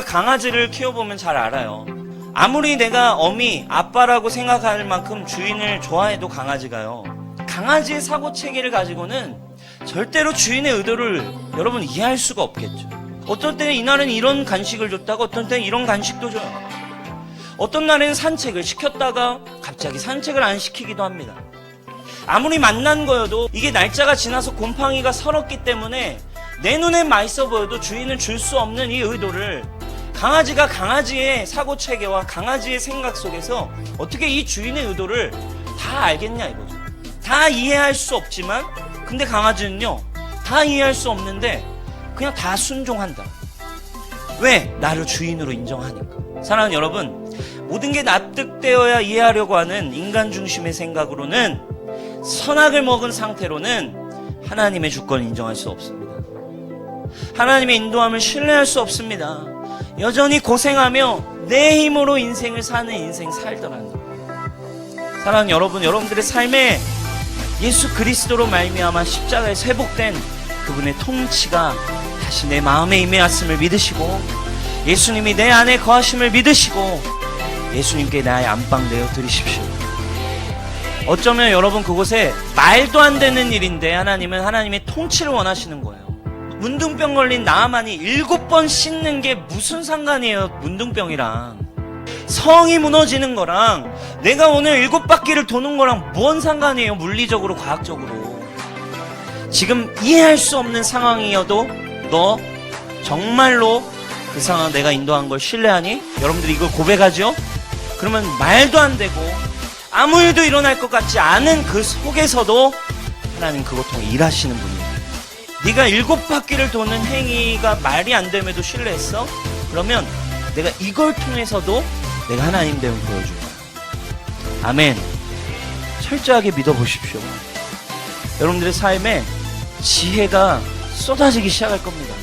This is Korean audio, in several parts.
우리가 강아지를 키워보면 잘 알아요. 아무리 내가 어미, 아빠라고 생각할 만큼 주인을 좋아해도 강아지가요. 강아지의 사고 체계를 가지고는 절대로 주인의 의도를 여러분 이해할 수가 없겠죠. 어떤 때는 이날은 이런 간식을 줬다가 어떤 때는 이런 간식도 줘요. 어떤 날에는 산책을 시켰다가 갑자기 산책을 안 시키기도 합니다. 아무리 만난 거여도 이게 날짜가 지나서 곰팡이가 설었기 때문에 내 눈엔 맛있어 보여도 주인은 줄 수 없는 이 의도를 강아지가 강아지의 사고 체계와 강아지의 생각 속에서 어떻게 이 주인의 의도를 다 알겠냐 이거죠. 다 이해할 수 없지만 근데 강아지는요 다 이해할 수 없는데 그냥 다 순종한다. 왜? 나를 주인으로 인정하니까. 사랑하는 여러분, 모든 게 납득되어야 이해하려고 하는 인간 중심의 생각으로는 선악을 먹은 상태로는 하나님의 주권을 인정할 수 없습니다. 하나님의 인도함을 신뢰할 수 없습니다. 여전히 고생하며 내 힘으로 인생을 사는 인생 살더라는 것. 사랑하는 여러분, 여러분들의 삶에 예수 그리스도로 말미암아 십자가에 회복된 그분의 통치가 다시 내 마음에 임해왔음을 믿으시고 예수님이 내 안에 거하심을 믿으시고 예수님께 나의 안방 내어 드리십시오. 어쩌면 여러분 그곳에 말도 안 되는 일인데 하나님은 하나님의 통치를 원하시는 거예요. 문둥병 걸린 나만이 일곱 번 씻는 게 무슨 상관이에요, 문둥병이랑. 성이 무너지는 거랑 내가 오늘 일곱 바퀴를 도는 거랑 뭔 상관이에요, 물리적으로, 과학적으로. 지금 이해할 수 없는 상황이어도 너 정말로 그 상황 내가 인도한 걸 신뢰하니? 여러분들이 이걸 고백하죠? 그러면 말도 안 되고 아무 일도 일어날 것 같지 않은 그 속에서도 하나님 그것 통해 일하시는 분이에요. 네가 일곱 바퀴를 도는 행위가 말이 안 됨에도 신뢰했어? 그러면 내가 이걸 통해서도 내가 하나님 됨을 보여줄 거야. 아멘. 철저하게 믿어보십시오. 여러분들의 삶에 지혜가 쏟아지기 시작할 겁니다.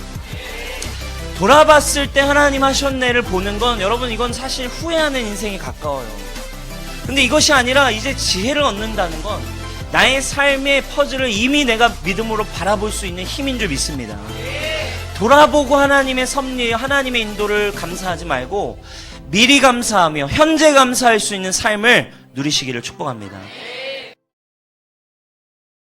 돌아봤을 때 하나님 하셨네를 보는 건 여러분 이건 사실 후회하는 인생이 가까워요. 근데 이것이 아니라 이제 지혜를 얻는다는 건 나의 삶의 퍼즐을 이미 내가 믿음으로 바라볼 수 있는 힘인 줄 믿습니다. 돌아보고 하나님의 섭리, 하나님의 인도를 감사하지 말고 미리 감사하며 현재 감사할 수 있는 삶을 누리시기를 축복합니다.